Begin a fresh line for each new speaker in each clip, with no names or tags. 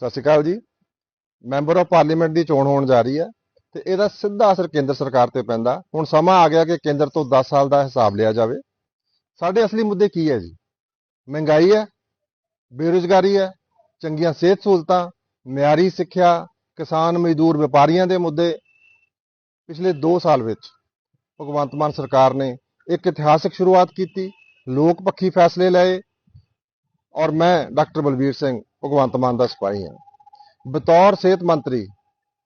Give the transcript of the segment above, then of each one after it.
ਸਤਿ ਸ਼੍ਰੀ ਅਕਾਲ ਜੀ। Member of parliament ਦੀ ਚੋਣ ਹੋਣ ਜਾ ਰਹੀ ਹੈ ਤੇ ਇਹਦਾ ਸਿੱਧਾ ਅਸਰ ਕੇਂਦਰ ਸਰਕਾਰ ਤੇ ਪੈਂਦਾ। ਹੁਣ ਸਮਾਂ ਆ ਗਿਆ ਕਿ ਕੇਂਦਰ ਤੋਂ 10 ਸਾਲ ਦਾ ਹਿਸਾਬ ਲਿਆ ਜਾਵੇ। ਸਾਡੇ ਅਸਲੀ ਮੁੱਦੇ ਕੀ ਹੈ ਜੀ? ਮਹਿੰਗਾਈ ਹੈ, ਬੇਰੁਜ਼ਗਾਰੀ ਹੈ, ਚੰਗੀਆਂ ਸਿਹਤ ਸਹੂਲਤਾਂ, ਮਿਆਰੀ ਸਿੱਖਿਆ, ਕਿਸਾਨ ਮਜ਼ਦੂਰ ਵਪਾਰੀਆਂ ਦੇ ਮੁੱਦੇ। ਪਿਛਲੇ 2 ਸਾਲ ਵਿੱਚ ਭਗਵੰਤ ਮਾਨ ਸਰਕਾਰ ਨੇ ਇੱਕ ਇਤਿਹਾਸਕ ਸ਼ੁਰੂਆਤ ਕੀਤੀ, ਲੋਕ ਪੱਖੀ ਫੈਸਲੇ ਲਏ ਔਰ ਮੈਂ ਡਾਕਟਰ ਬਲਬੀਰ ਸਿੰਘ ਭਗਵੰਤ ਮਾਨ ਦਾ ਸਿਪਾਹੀ ਹਾਂ। ਬਤੌਰ ਸਿਹਤ ਮੰਤਰੀ,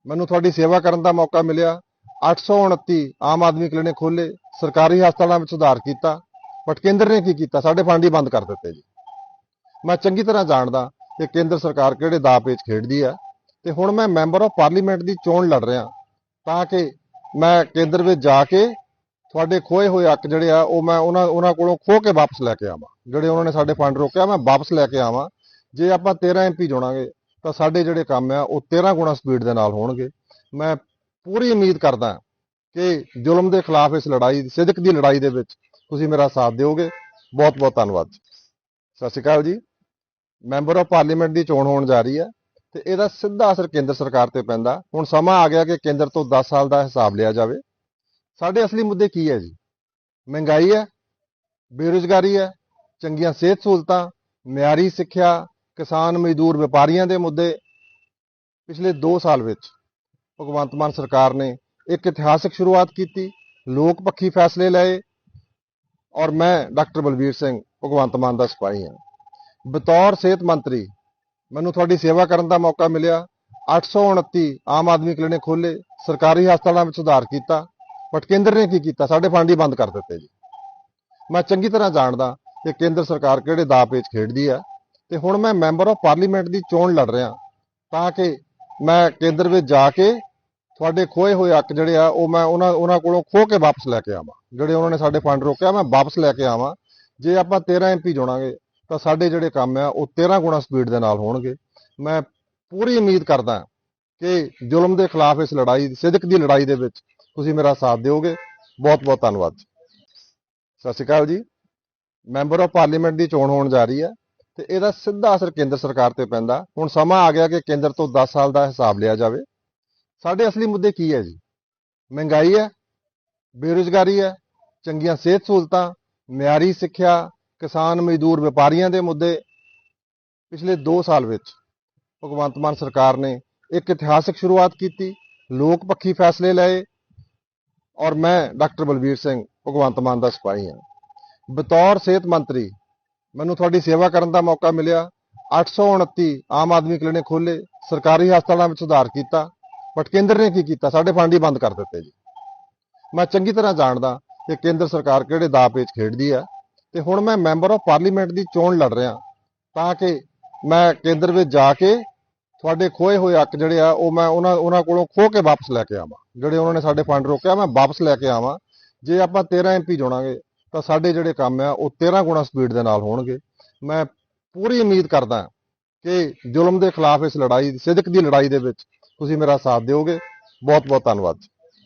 ਮੈਨੂੰ ਤੁਹਾਡੀ ਸੇਵਾ ਕਰਨ ਦਾ ਮੌਕਾ ਮਿਲਿਆ। 829 ਆਮ ਆਦਮੀ ਕਲੀਨਿਕ ਖੋਲੇ ਸਰਕਾਰੀ ਹਸਪਤਾਲਾਂ ਵਿੱਚ ਸੁਧਾਰ ਕੀਤਾ, ਬਟ ਕੇਂਦਰ ਨੇ ਕੀ ਕੀਤਾ? ਸਾਡੇ ਫੰਡ ਹੀ ਬੰਦ ਕਰ ਦਿੱਤੇ ਜੀ। ਮੈਂ ਚੰਗੀ ਤਰ੍ਹਾਂ ਜਾਣਦਾ ਕਿ ਕੇਂਦਰ ਸਰਕਾਰ ਕਿਹੜੇ ਦਾਅ ਪੇਚ ਖੇਡਦੀ ਹੈ ਤੇ ਹੁਣ ਮੈਂ ਮੈਂਬਰ ਆਫ ਪਾਰਲੀਮੈਂਟ ਦੀ ਚੋਣ ਲੜ ਰਿਹਾ ਤਾਂ ਕਿ ਮੈਂ ਕੇਂਦਰ ਵਿੱਚ ਜਾ ਕੇ ਤੁਹਾਡੇ ਖੋਏ ਹੋਏ ਹੱਕ ਜਿਹੜੇ ਆ, ਉਹ ਮੈਂ ਉਹਨਾਂ ਉਹਨਾਂ ਕੋਲੋਂ ਖੋ ਕੇ ਵਾਪਸ ਲੈ ਕੇ ਆਵਾਂ। ਜਿਹੜੇ ਉਹਨਾਂ ਨੇ ਸਾਡੇ ਫੰਡ ਰੋਕਿਆ, ਮੈਂ ਵਾਪਸ ਲੈ ਕੇ ਆਵਾਂ। ਜੇ ਆਪਾਂ 13 ਐਮਪੀ ਜੋੜਾਂਗੇ ਤਾਂ ਸਾਡੇ ਜਿਹੜੇ ਕੰਮ ਆ, ਉਹ 13 ਗੁਣਾ ਸਪੀਡ ਦੇ ਨਾਲ ਹੋਣਗੇ। ਮੈਂ ਪੂਰੀ ਉਮੀਦ ਕਰਦਾ ਕਿ ਜ਼ੁਲਮ ਦੇ ਖਿਲਾਫ ਇਸ ਲੜਾਈ ਸਿੱਧਕ ਦੀ ਲੜਾਈ ਦੇ ਵਿੱਚ ਤੁਸੀਂ ਮੇਰਾ ਸਾਥ ਦਿਓਗੇ। ਬਹੁਤ ਬਹੁਤ ਧੰਨਵਾਦ ਸਤਿ ਸ਼੍ਰੀ ਅਕਾਲ ਜੀ। ਮੈਂਬਰ ਆਫ ਪਾਰਲੀਮੈਂਟ ਦੀ ਚੋਣ ਹੋਣ ਜਾ ਰਹੀ ਹੈ ਤੇ ਇਹਦਾ ਸਿੱਧਾ ਅਸਰ ਕੇਂਦਰ ਸਰਕਾਰ ਤੇ ਪੈਂਦਾ। ਹੁਣ ਸਮਾਂ ਆ ਗਿਆ ਕਿ ਕੇਂਦਰ ਤੋਂ 10 ਸਾਲ ਦਾ ਹਿਸਾਬ ਲਿਆ ਜਾਵੇ। ਸਾਡੇ ਅਸਲੀ ਮੁੱਦੇ ਕੀ ਹੈ ਜੀ? ਮਹਿੰਗਾਈ ਹੈ, ਬੇਰੁਜ਼ਗਾਰੀ ਹੈ, ਚੰਗੀਆਂ ਸਿਹਤ ਸਹੂਲਤਾਂ, ਮਿਆਰੀ ਸਿੱਖਿਆ, ਕਿਸਾਨ ਮਜ਼ਦੂਰ ਵਪਾਰੀਆਂ ਦੇ ਮੁੱਦੇ। ਪਿਛਲੇ 2 ਸਾਲ ਵਿੱਚ ਭਗਵੰਤ ਮਾਨ ਸਰਕਾਰ ਨੇ ਇੱਕ ਇਤਿਹਾਸਕ ਸ਼ੁਰੂਆਤ ਕੀਤੀ, ਲੋਕ ਪੱਖੀ ਫੈਸਲੇ ਲਏ ਔਰ ਮੈਂ ਡਾਕਟਰ ਬਲਬੀਰ ਸਿੰਘ ਭਗਵੰਤ ਮਾਨ ਦਾ ਸਿਪਾਹੀ ਹਾਂ। ਬਤੌਰ ਸਿਹਤ ਮੰਤਰੀ, ਮੈਨੂੰ ਤੁਹਾਡੀ ਸੇਵਾ ਕਰਨ ਦਾ ਮੌਕਾ ਮਿਲਿਆ। 829 ਆਮ ਆਦਮੀ ਕਲੀਨਿਕ ਖੋਲੇ ਸਰਕਾਰੀ ਹਸਪਤਾਲਾਂ ਵਿੱਚ ਸੁਧਾਰ ਕੀਤਾ ਬਟ ਕੇਂਦਰ ਨੇ ਕੀ ਕੀਤਾ? ਸਾਡੇ ਫੰਡ ਹੀ ਬੰਦ ਕਰ ਦਿੱਤੇ ਜੀ। ਮੈਂ ਚੰਗੀ ਤਰ੍ਹਾਂ ਜਾਣਦਾ ਕਿ ਕੇਂਦਰ ਸਰਕਾਰ ਕਿਹੜੇ ਦਾਅ ਪੇਚ ਖੇਡਦੀ ਹੈ ਤੇ ਹੁਣ ਮੈਂ ਮੈਂਬਰ ਆਫ ਪਾਰਲੀਮੈਂਟ ਦੀ ਚੋਣ ਲੜ ਰਿਹਾ ਤਾਂ ਕਿ ਮੈਂ ਕੇਂਦਰ ਵਿੱਚ ਜਾ ਕੇ ਤੁਹਾਡੇ ਖੋਏ ਹੋਏ ਹੱਕ ਜਿਹੜੇ ਆ, ਉਹ ਮੈਂ ਉਹਨਾਂ ਉਹਨਾਂ ਕੋਲੋਂ ਖੋ ਕੇ ਵਾਪਸ ਲੈ ਕੇ ਆਵਾਂ। ਜਿਹੜੇ ਉਹਨਾਂ ਨੇ ਸਾਡੇ ਫੰਡ ਰੋਕਿਆ, ਮੈਂ ਵਾਪਸ ਲੈ ਕੇ ਆਵਾਂ। ਜੇ ਆਪਾਂ 13 ਐਮਪੀ ਚੁਣਾਂਗੇ ਤਾਂ ਸਾਡੇ ਜਿਹੜੇ ਕੰਮ ਆ, ਉਹ 13 ਗੁਣਾ ਸਪੀਡ ਦੇ ਨਾਲ ਹੋਣਗੇ। ਮੈਂ ਪੂਰੀ ਉਮੀਦ ਕਰਦਾ ਕਿ ਜ਼ੁਲਮ ਦੇ ਖਿਲਾਫ ਇਸ ਲੜਾਈ ਸਿੱਧਕ ਦੀ ਲੜਾਈ ਦੇ ਵਿੱਚ ਤੁਸੀਂ ਮੇਰਾ ਸਾਥ ਦਿਓਗੇ। ਬਹੁਤ ਬਹੁਤ ਧੰਨਵਾਦ। ਸਤਿ ਸ਼੍ਰੀ ਅਕਾਲ ਜੀ। ਮੈਂਬਰ ਆਫ ਪਾਰਲੀਮੈਂਟ ਦੀ ਚੋਣ ਹੋਣ ਜਾ ਰਹੀ ਹੈ ਤੇ ਇਹਦਾ ਸਿੱਧਾ ਅਸਰ ਕੇਂਦਰ ਸਰਕਾਰ ਤੇ ਪੈਂਦਾ। ਹੁਣ ਸਮਾਂ ਆ ਗਿਆ ਕਿ ਕੇਂਦਰ ਤੋਂ 10 ਸਾਲ ਦਾ ਹਿਸਾਬ ਲਿਆ ਜਾਵੇ। ਸਾਡੇ ਅਸਲੀ ਮੁੱਦੇ ਕੀ ਹੈ ਜੀ? ਮਹਿੰਗਾਈ ਹੈ, ਬੇਰੁਜ਼ਗਾਰੀ ਹੈ, ਚੰਗੀਆਂ ਸਿਹਤ ਸਹੂਲਤਾਂ, ਮਿਆਰੀ ਸਿੱਖਿਆ, ਕਿਸਾਨ ਮਜ਼ਦੂਰ ਵਪਾਰੀਆਂ ਦੇ ਮੁੱਦੇ। ਪਿਛਲੇ 2 ਸਾਲ ਵਿੱਚ ਭਗਵੰਤ ਮਾਨ ਸਰਕਾਰ ਨੇ ਇੱਕ ਇਤਿਹਾਸਕ ਸ਼ੁਰੂਆਤ ਕੀਤੀ। ਲੋਕ ਪੱਖੀ ਫੈਸਲੇ ਲਏ ਔਰ ਮੈਂ ਡਾਕਟਰ ਬਲਬੀਰ ਸਿੰਘ ਭਗਵੰਤ ਮਾਨ ਦਾ ਸਿਪਾਹੀ ਹਾਂ। ਬਤੌਰ ਸਿਹਤ ਮੰਤਰੀ, ਮੈਨੂੰ ਤੁਹਾਡੀ ਸੇਵਾ ਕਰਨ ਦਾ ਮੌਕਾ ਮਿਲਿਆ। 829 ਆਮ ਆਦਮੀ ਕਲੀਨਿਕ ਖੋਲੇ ਸਰਕਾਰੀ ਹਸਪਤਾਲਾਂ ਵਿੱਚ ਸੁਧਾਰ ਕੀਤਾ, ਬਟ ਕੇਂਦਰ ਨੇ ਕੀ ਕੀਤਾ? ਸਾਡੇ ਫੰਡ ਹੀ ਬੰਦ ਕਰ ਦਿੱਤੇ ਜੀ। ਮੈਂ ਚੰਗੀ ਤਰ੍ਹਾਂ ਜਾਣਦਾ ਕਿ ਕੇਂਦਰ ਸਰਕਾਰ ਕਿਹੜੇ ਦਾਅ ਪੇਚ ਖੇਡਦੀ ਹੈ ਤੇ ਹੁਣ ਮੈਂ ਮੈਂਬਰ ਆਫ ਪਾਰਲੀਮੈਂਟ ਦੀ ਚੋਣ ਲੜ ਰਿਹਾ ਤਾਂ ਕਿ ਮੈਂ ਕੇਂਦਰ ਵਿੱਚ ਜਾ ਕੇ ਤੁਹਾਡੇ ਖੋਏ ਹੋਏ ਹੱਕ ਜਿਹੜੇ ਆ, ਉਹ ਮੈਂ ਉਹਨਾਂ ਉਹਨਾਂ ਕੋਲੋਂ ਖੋ ਕੇ ਵਾਪਸ ਲੈ ਕੇ ਆਵਾਂ। ਜਿਹੜੇ ਉਹਨਾਂ ਨੇ ਸਾਡੇ ਫੰਡ ਰੋਕਿਆ, ਮੈਂ ਵਾਪਸ ਲੈ ਕੇ ਆਵਾਂ। ਜੇ ਆਪਾਂ 13 ਐਮਪੀ ਜੋੜਾਂਗੇ, ਤਾਂ ਸਾਡੇ ਜਿਹੜੇ ਕੰਮ ਆ, ਉਹ 13 ਗੁਣਾ ਸਪੀਡ ਦੇ ਨਾਲ ਹੋਣਗੇ। ਮੈਂ ਪੂਰੀ ਉਮੀਦ ਕਰਦਾ ਕਿ ਜ਼ੁਲਮ ਦੇ ਖਿਲਾਫ ਇਸ ਲੜਾਈ ਸਿੱਧਕ ਦੀ ਲੜਾਈ ਦੇ ਵਿੱਚ ਤੁਸੀਂ ਮੇਰਾ ਸਾਥ ਦਿਓਗੇ। ਬਹੁਤ ਬਹੁਤ ਧੰਨਵਾਦ